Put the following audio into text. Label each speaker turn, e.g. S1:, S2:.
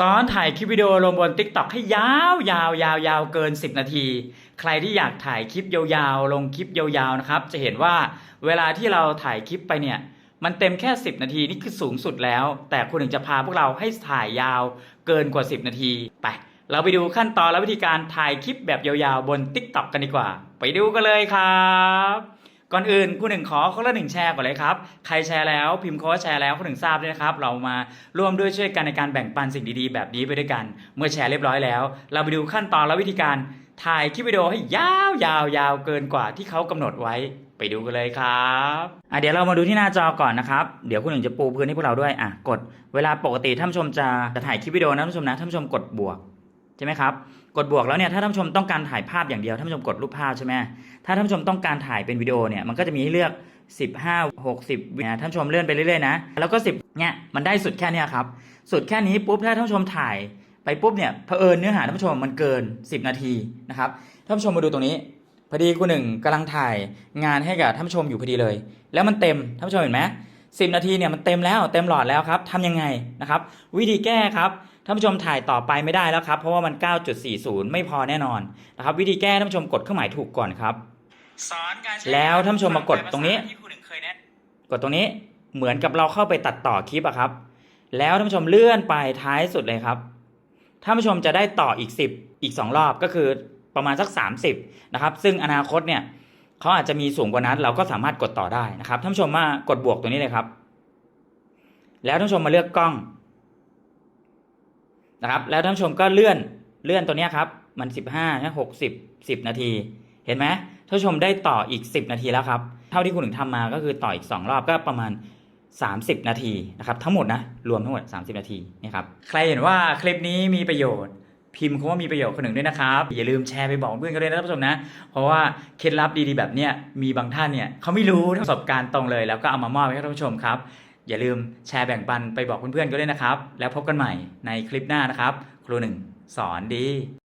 S1: สอนถ่ายคลิปวิดีโอลงบน Tik t o อกให้ยาวยาวยาวยาวเกิน 10 นาที ใครที่อยากถ่ายคลิปยาวๆ ลงคลิปยาวๆนะครับ จะเห็นว่าเวลาที่เราถ่ายคลิปไปเนี่ย มันเต็มแค่ 10 นาทีนี่คือสูงสุดแล้ว แต่คุณถึงจะพาพวกเราให้ถ่ายยาวเกินกว่า 10 นาที ไป เราไปดูขั้นตอนและวิธีการถ่ายคลิปแบบยาวๆ บน Tik t o อกกันดีกว่า ไปดูกันเลยครับ ก่อนอื่นคุณหนึ่งขอคนละหนึ่งแชร์ก่อนเลยครับ ใครแชร์แล้วพิมพ์คำว่าแชร์แล้วคนหนึ่งทราบด้วยนะครับ เรามาร่วมด้วยช่วยกันในการแบ่งปันสิ่งดีๆ แบบนี้ไปด้วยกัน เมื่อแชร์เรียบร้อยแล้ว เราไปดูขั้นตอนและวิธีการถ่ายคลิปวิดีโอให้ยาวยาวยาวเกินกว่าที่เขากำหนดไว้ไปดูกันเลยครับอะเดี๋ยวเรามาดูที่หน้าจอก่อนนะครับ เดี๋ยวคุณหนึ่งจะปูพื้นให้พวกเราด้วยอะกด เวลาปกติท่านผู้ชมจะจะถ่ายคลิปวิดีโอนะท่านผู้ชมนะท่านผู้ชมกดบวก ใช่ไหมครับ กดบวกแล้วเนี่ยถ้าท่านผู้ชมต้องการถ่ายภาพอย่างเดียวท่านผู้ชมกดรูปภาพใช่ไหมถ้าท่านผู้ชมต้องการถ่ายเป็นวิดีโอเนี่ยมันก็จะมีให้เลือก 15 60วินะท่านผู้ชมเลื่อนไปเรื่อยๆนะแล้วก็ 10เนี่ยมันได้สุดแค่นี้ครับสุดแค่นี้ปุ๊บถ้าท่านผู้ชมถ่ายไปปุ๊บเนี่ยเผอิญเนื้อหาท่านผู้ชมมันเกิน 10 นาทีนะครับท่านผู้ชมมาดูตรงนี้พอดีคุณหนึ่งกำลังถ่ายงานให้กับท่านผู้ชมอยู่พอดีเลย แล้วมันเต็มท่านผู้ชมเห็นไหม สินาทีเนี่ยมันเต็มแล้วเต็มหลอดแล้วครับทำยังไงนะครับ วิธีแก้ครับท่านผู้ชมถ่ายต่อไปไม่ได้แล้วครับ เพราะว่ามัน 9.40 ไม่พอแน่นอนนะครับวิธีแก้ท่านผู้ชมกดเครื่องหมายถูกก่อนครับสอนการแล้วท่านผู้ชมมากดตรงนี้ กดตรงนี้เหมือนกับเราเข้าไปตัดต่อคลิปอะครับ แล้วท่านผู้ชมเลื่อนไปท้ายสุดเลยครับท่านผู้ชมจะได้ต่ออีก 10 อีก 2 รอบก็คือประมาณสัก 30นะครับซึ่งอนาคตเนี่ย เขาอาจจะมีสูงกว่านั้น เราก็สามารถกดต่อได้นะครับท่านผู้ชมมากดบวกตัวนี้เลยครับ แล้วท่านผู้ชมมาเลือกกล้องนะครับ แล้วท่านผู้ชมก็เลื่อนเลื่อนตัวนี้ครับ มัน 15นะ60 10 นาที เห็นไหมท่านผู้ชมได้ต่ออีก 10 นาทีแล้วครับ เท่าที่คุณถึงทำมาก็คือต่ออีก 2 รอบก็ประมาณ 30 นาทีนะครับ ทั้งหมดนะรวมทั้งหมด 30 นาทีนี่ครับใครเห็นว่าคลิปนี้มีประโยชน์ พิมพ์คำว่ามีประโยชน์คนหนึ่งด้วยนะครับ อย่าลืมแชร์ไปบอกเพื่อนกันด้วยนะท่านผู้ชมนะ เพราะว่าเคล็ดลับดีๆแบบเนี้ยมีบางท่านเนี่ยเขาไม่รู้ประสบการณ์ตรงเลย แล้วก็เอามามอบให้ท่านผู้ชมครับ อย่าลืมแชร์แบ่งปันไปบอกเพื่อนๆก็ด้วยนะครับ แล้วพบกันใหม่ในคลิปหน้านะครับ ครูหนึ่งสอนดี